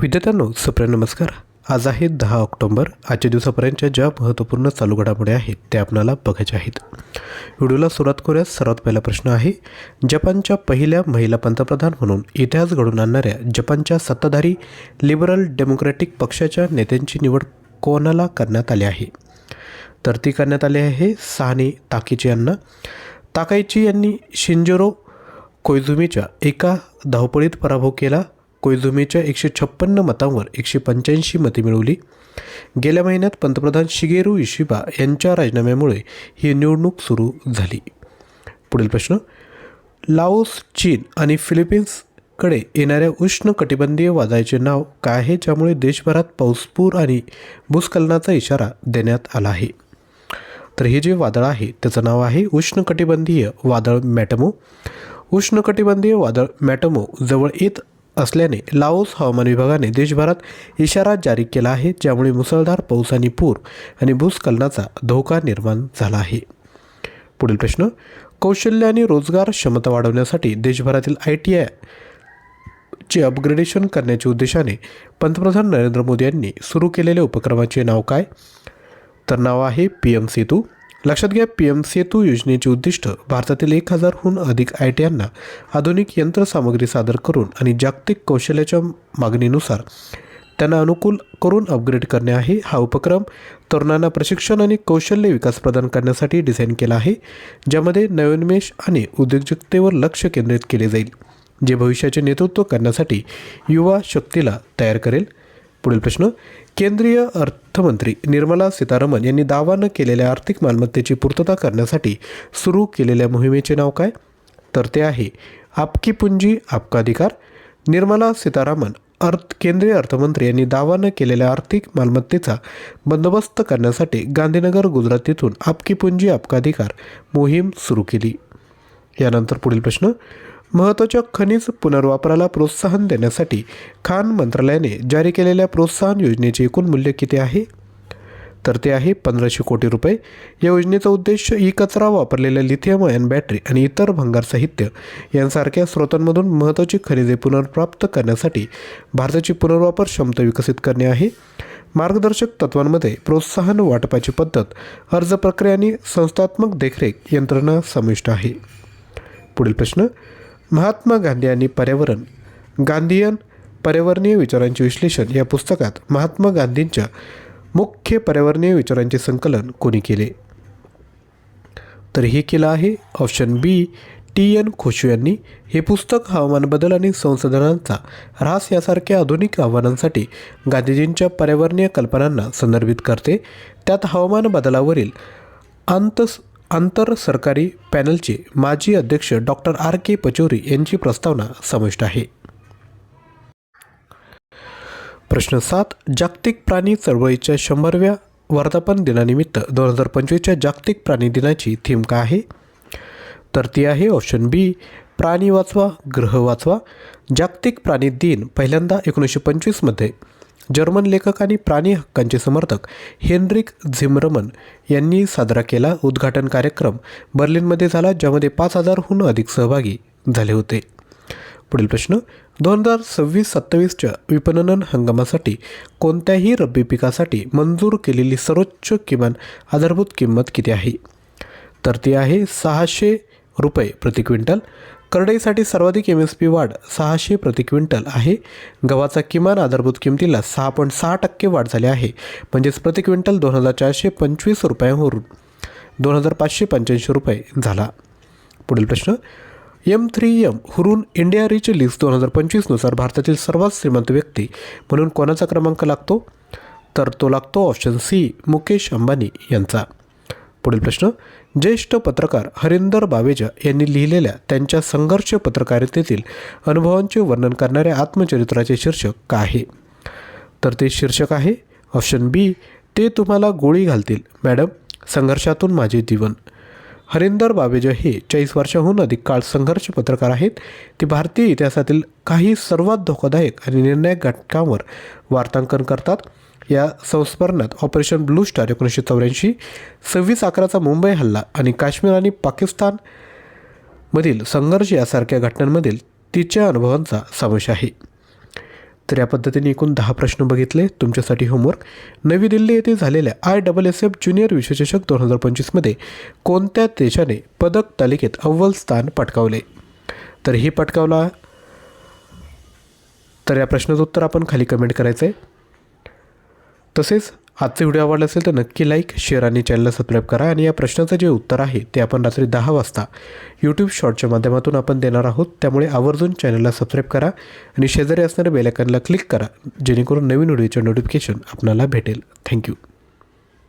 विद्यार्थ्यांनो सुप्रिय नमस्कार. आज आहे दहा ऑक्टोंबर. आजच्या दिवसापर्यंतच्या ज्या महत्त्वपूर्ण चालू घडामोडी आहेत त्या आपणाला बघायच्या आहेत. व्हिडिओला सुरुवात करूया सर्वात पहिला प्रश्न आहे जपानच्या पहिल्या महिला पंतप्रधान म्हणून इतिहास घडून आणणाऱ्या जपानच्या सत्ताधारी लिबरल डेमोक्रॅटिक पक्षाच्या नेत्यांची निवड कोणाला करण्यात आली आहे? तर ती करण्यात आली आहे साने ताकीची यांना. ताकायची यांनी शिंजोरो कोयझुमीच्या एका धावपळीत पराभव केला. कोयझुमेच्या एकशे छप्पन्न मतांवर एकशे पंच्याऐंशी मते मिळवली. गेल्या महिन्यात पंतप्रधान शिगेरू इशिबा यांच्या राजीनाम्यामुळे ही निवडणूक सुरू झाली. पुढील प्रश्न. लाओस चीन आणि फिलिपिन्सकडे येणाऱ्या उष्ण कटिबंधीय वादळाचे नाव काय आहे ज्यामुळे देशभरात पाऊसपूर आणि भूस्खलनाचा इशारा देण्यात आला आहे? तर हे जे वादळ आहे त्याचं नाव आहे उष्णकटिबंधीय वादळ मॅटमो. उष्णकटिबंधीय वादळ मॅटमो जवळ येत असल्याने लाओस हवामान विभागाने देशभरात इशारा जारी केला आहे ज्यामुळे मुसळधार पाऊस आणि पूर आणि भूस्खलनाचा धोका निर्माण झाला आहे. पुढील प्रश्न कौशल्य आणि रोजगार क्षमता वाढवण्यासाठी देशभरातील आय टी आय चे अपग्रेडेशन करण्याच्या उद्देशाने पंतप्रधान नरेंद्र मोदी यांनी सुरू केलेल्या उपक्रमाचे नाव काय? तर नाव आहे पी एम सेतू. लक्षात घ्या पी एम सेतू योजनेचे उद्दिष्ट भारतातील एक हजारहून अधिक आय टी आयना आधुनिक यंत्रसामग्री सादर करून आणि जागतिक कौशल्याच्या मागणीनुसार त्यांना अनुकूल करून अपग्रेड करणे आहे. हा उपक्रम तरुणांना प्रशिक्षण आणि कौशल्य विकास प्रदान करण्यासाठी डिझाईन केला आहे ज्यामध्ये नवोन्मेष आणि उद्योजकतेवर लक्ष केंद्रित केले जाईल जे भविष्याचे नेतृत्व करण्यासाठी युवा शक्तीला तयार करेल. पुढील प्रश्न. केंद्रीय अर्थमंत्री निर्मला सीतारामन यांनी दावा न केलेल्या आर्थिक मालमत्तेची पूर्तता करण्यासाठी सुरू केलेल्या मोहिमेचे नाव काय? तर ते आहे आपकी पुंजी आपका अधिकार. निर्मला सीतारामन अर्थ केंद्रीय अर्थमंत्री यांनी दावा न केलेल्या आर्थिक मालमत्तेचा बंदोबस्त करण्यासाठी गांधीनगर गुजरात येथून आपकी पुंजी आपका अधिकार मोहीम सुरू केली. यानंतर पुढील प्रश्न. महत्त्वाच्या खनिज पुनर्वापराला प्रोत्साहन देण्यासाठी खान मंत्रालयाने जारी केलेल्या प्रोत्साहन योजनेचे एकूण मूल्य किती आहे? तर ते आहे पंधराशे कोटी रुपये. या योजनेचा उद्देश ई कचरा वापरलेल्या लिथियम आयन बॅटरी आणि इतर भंगार साहित्य यांसारख्या स्रोतांमधून महत्त्वाची खनिजे पुनर्प्राप्त करण्यासाठी भारताची पुनर्वापर क्षमता विकसित करणे आहे. मार्गदर्शक तत्वांमध्ये प्रोत्साहन वाटपाची पद्धत अर्ज प्रक्रिया आणि संस्थात्मक देखरेख यंत्रणा समाविष्ट आहे. पुढील प्रश्न महात्मा गांधी आणि पर्यावरण गांधीयन पर्यावरणीय विचारांचे विश्लेषण या पुस्तकात महात्मा गांधींच्या मुख्य पर्यावरणीय विचारांचे संकलन कोणी केले? तर हे केलं आहे option B T N Khoshu यांनी. हे पुस्तक हवामान बदल आणि संसाधनांचा ऱ्हास यासारख्या आधुनिक आव्हानांसाठी गांधीजींच्या पर्यावरणीय कल्पनांना संदर्भित करते. त्यात हवामान बदलावरील अंत आंतर सरकारी पॅनलचे माजी अध्यक्ष डॉक्टर आर के पचोरी यांची प्रस्तावना समाविष्ट आहे. प्रश्न सात जागतिक प्राणी चळवळीच्या शंभरव्या वर्धापन दिनानिमित्त दोन हजार पंचवीसच्या जागतिक प्राणी दिनाची थीम काय आहे? तर ती आहे ऑप्शन बी प्राणी वाचवा ग्रह वाचवा. जागतिक प्राणी दिन पहिल्यांदा एकोणीसशे पंचवीसमध्ये जर्मन लेखक आणि प्राणी हक्कांचे समर्थक हेनरिक झिमरमन यांनी साजरा केला उद्घाटन कार्यक्रम. बर्लिनमध्ये झाला ज्यामध्ये पाच हजारहून अधिक सहभागी झाले होते. पुढील प्रश्न दोन हजार सव्वीस सत्तावीसच्या विपणन हंगामासाठी कोणत्याही रब्बी पिकासाठी मंजूर केलेली सर्वोच्च किमान आधारभूत किंमत किती आहे? तर ती आहे सहाशे रुपये प्रति क्विंटल. करडईसाठी सर्वाधिक एम एस पी वाढ सहाशे प्रति क्विंटल आहे. गव्हाचा किमान आधारभूत किमतीला सहा पॉईंट सहा टक्के वाढ झाली आहे म्हणजेच प्रति क्विंटल दोन हजार चारशे पंचवीस रुपयांवरून दोन हजार पाचशे पंच्याऐंशी रुपये झाला. पुढील प्रश्न M three M Hurun India rich list दोन हजार पंचवीसनुसार भारतातील सर्वात श्रीमंत व्यक्ती म्हणून कोणाचा क्रमांक लागतो? तर तो लागतो ऑप्शन सी मुकेश अंबानी यांचा. पुढील प्रश्न. ज्येष्ठ पत्रकार हरिंदर बावेजा यांनी लिहिलेल्या त्यांच्या संघर्ष पत्रकारितेतील अनुभवांचे वर्णन करणाऱ्या आत्मचरित्राचे शीर्षक काय? आहे तर ते शीर्षक आहे ऑप्शन बी ते तुम्हाला गोळी घालतील. मॅडम संघर्षातून माझे जीवन. हरिंदर बावेजा हे चाळीस वर्षाहून अधिक काळ संघर्ष पत्रकार आहेत. ते भारतीय इतिहासातील काही सर्वात धोकादायक आणि निर्णायक घटकांवर वार्तांकन करतात. या संस्मरणात ऑपरेशन ब्लू स्टार एकोणीसशे चौऱ्याऐंशी सव्वीस अकराचा मुंबई हल्ला आणि काश्मीर आणि पाकिस्तान मधील संघर्ष यासारख्या घटनांमधील तिच्या अनुभवांचा समावेश आहे. तर या पद्धतीने एकूण दहा प्रश्न बघितले. तुमच्यासाठी होमवर्क नवी दिल्ली येथे झालेल्या I double S F junior विश्वचषक दोन हजार पंचवीसमध्ये कोणत्या देशाने पदक तालिकेत अव्वल स्थान पटकावले? तर हे पटकावला. तर या प्रश्नाचं उत्तर आपण खाली कमेंट करायचं आहे तसेच आजचा व्हिडिओ आवडला असेल तर नक्की लाईक शेअर आणि चॅनलला सबस्क्राईब करा आणि या प्रश्नाचं जे उत्तर आहे ते आपण रात्री दहा वाजता यूट्यूब शॉर्टच्या माध्यमातून आपण देणार आहोत. त्यामुळे आवर्जून चॅनलला सबस्क्राईब करा आणि शेजारी असणाऱ्या बेलायकनला क्लिक करा जेणेकरून नवीन व्हिडिओचे नोटिफिकेशन आपल्याला भेटेल. थँक्यू